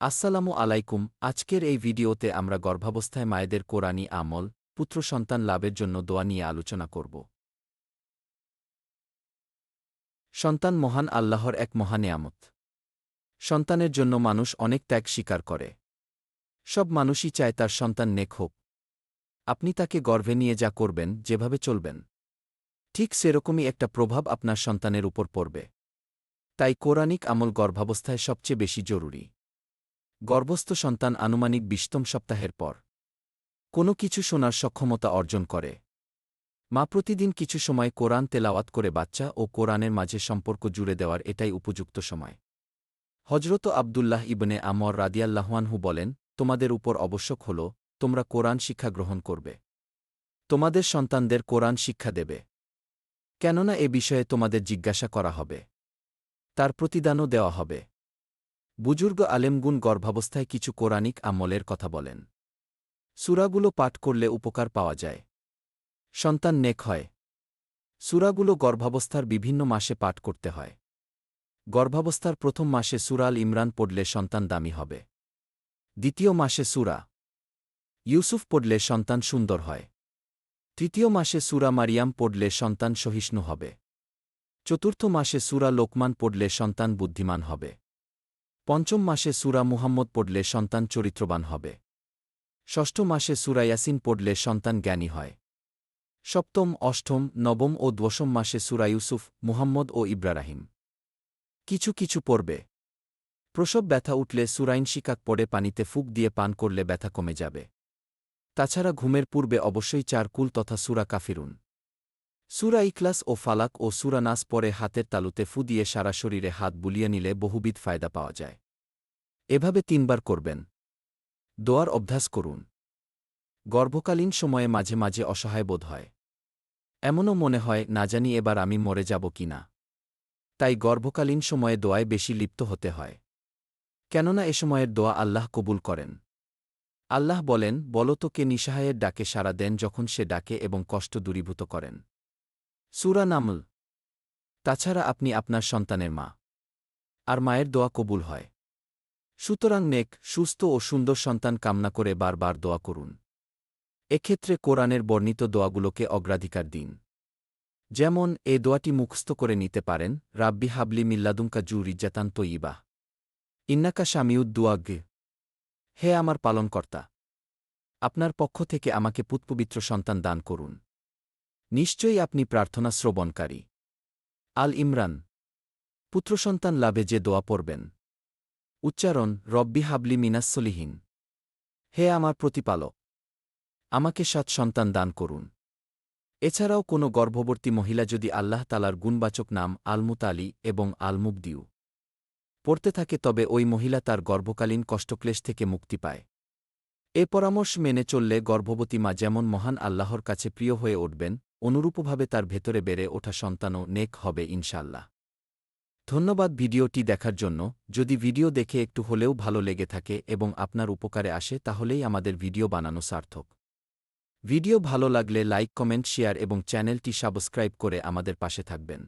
আসসালামু আলাইকুম, আজকের এই ভিডিওতে আমরা গর্ভাবস্থায় মায়েদের কোরআনি আমল, পুত্র সন্তান লাভের জন্য দোয়া নিয়ে আলোচনা করব। সন্তান মহান আল্লাহর এক মহানেয়ামত সন্তানের জন্য মানুষ অনেক ত্যাগ স্বীকার করে। সব মানুষই চায় তার সন্তান নেক হোক। আপনি তাকে গর্ভে নিয়ে যা করবেন, যেভাবে চলবেন। ঠিক সেরকমই একটা প্রভাব আপনার সন্তানের উপর পড়বে। তাই কোরআনিক আমল গর্ভাবস্থায় সবচেয়ে বেশি জরুরি। গর্ভস্থ সন্তান আনুমানিক বিশতম সপ্তাহের পর। কোনো কিছু শোনার সক্ষমতা অর্জন করে। মা প্রতিদিন কিছু সময় কোরআন তেলাওয়াত করে বাচ্চা ও কোরআনের মাঝে সম্পর্ক জুড়ে দেওয়ার এটাই উপযুক্ত সময়। হজরত আবদুল্লাহ ইবনে আমর রাদিয়াল্লাহওয়ানহু বলেন, তোমাদের উপর আবশ্যক হল, তোমরা কোরআন শিক্ষা গ্রহণ করবে। তোমাদের সন্তানদের কোরআন শিক্ষা দেবে। কেননা এ বিষয়ে তোমাদের জিজ্ঞাসা করা হবে। তার প্রতিদানও দেওয়া হবে। বুজুর্গ আলেমগুন গর্ভাবস্থায় কিছু কোরআনিক আমলের কথা বলেন। সুরাগুলো পাঠ করলে উপকার পাওয়া যায়। সন্তান নেক হয়। সুরাগুলো গর্ভাবস্থার বিভিন্ন মাসে পাঠ করতে হয়। গর্ভাবস্থার প্রথম মাসে সুরাল ইমরান পড়লে সন্তান দামি হবে। দ্বিতীয় মাসে সুরা ইউসুফ পড়লে সন্তান সুন্দর হয়। তৃতীয় মাসে সুরা মারিয়াম পড়লে সন্তান সহিষ্ণু হবে। চতুর্থ মাসে সুরা লোকমান পড়লে সন্তান বুদ্ধিমান হবে। পঞ্চম মাসে সুরা মুহাম্মদ পড়লে সন্তান চরিত্রবান হবে। ষষ্ঠ মাসে সুরা ইয়াসিন পড়লে সন্তান জ্ঞানী হয়। সপ্তম, অষ্টম, নবম ও দশম মাসে সুরা ইউসুফ, মুহাম্মদ ও ইব্রাহিম। কিছু কিছু পড়বে। প্রসব ব্যথা উঠলে সুরাইন শিকাক পড়ে পানিতে ফুক দিয়ে পান করলে ব্যথা কমে যাবে। তাছাড়া ঘুমের পূর্বে অবশ্যই চার কুল তথা সুরা কাফিরুন। সুরা ইকলাস ও ফালাক ও সুরা নাস পরে হাতের তালুতে ফু দিয়ে সারা শরীরে হাত বুলিয়ে নিলে বহুবিধ ফায়দা পাওয়া যায়। এভাবে তিনবার করবেন। দোয়ার অভ্যাস করুন। গর্ভকালীন সময়ে মাঝে মাঝে অসহায় বোধ হয়। এমনও মনে হয়, না জানি এবার আমি মরে যাব কি না? তাই গর্ভকালীন সময়ে দোয়ায় বেশি লিপ্ত হতে হয়। কেননা এ সময়ের দোয়া আল্লাহ কবুল করেন। আল্লাহ বলেন, বলো তো নিঃসাহায়ের ডাকে সাড়া দেন যখন সে ডাকে এবং কষ্ট দূরীভূত করেন। সুরা নামল। তাছাড়া আপনি আপনার সন্তানের মা। আর মায়ের দোয়া কবুল হয়। সুতরাং নেক, সুস্থ ও সুন্দর সন্তান কামনা করে বারবার দোয়া করুন। এক্ষেত্রে কোরআনের বর্ণিত দোয়াগুলোকে অগ্রাধিকার দিন। যেমন, এ দোয়াটি মুখস্থ করে নিতে পারেন, রাব্বি হাবলি মিল্লাদুমকা জু রিজ্জাতান তৈবা ইন্নাকা শামিউদ্দুয়াগ হে আমার পালনকর্তা, আপনার পক্ষ থেকে আমাকে পুতপবিত্র সন্তান দান করুন। নিশ্চয়ই আপনি প্রার্থনা শ্রবণকারী। আল ইমরান, পুত্রসন্তান লাভে যে দোয়া পড়বেন। উচ্চারণ, রব্বি হাবলি মিনাসলিহীন হে আমার প্রতিপালক, আমাকে সাত সন্তান দান করুন। এছাড়াও কোনো গর্ভবর্তী মহিলা যদি আল্লাহ তালার গুণবাচক নাম আলমুতালি এবং আলমুবদিউ পড়তে থাকে, তবে ওই মহিলা তার গর্ভকালীন কষ্টক্লেশ থেকে মুক্তি পায়। এ পরামর্শ মেনে চললে গর্ভবতী মা যেমন মহান আল্লাহর কাছে প্রিয় হয়ে উঠবেন অনুরূপভাবে তার ভেতরে বেড়ে ওঠা সন্তানও নেক হবে ইনশাল্লাহ ধন্যবাদ ভিডিওটি দেখার জন্য। যদি ভিডিও দেখে একটু হলেও ভালো লেগে থাকে এবং আপনার উপকারে আসে, তাহলেই আমাদের ভিডিও বানানো সার্থক। ভিডিও ভালো লাগলে লাইক, কমেন্ট, শেয়ার এবং চ্যানেলটি সাবস্ক্রাইব করে আমাদের পাশে থাকবেন।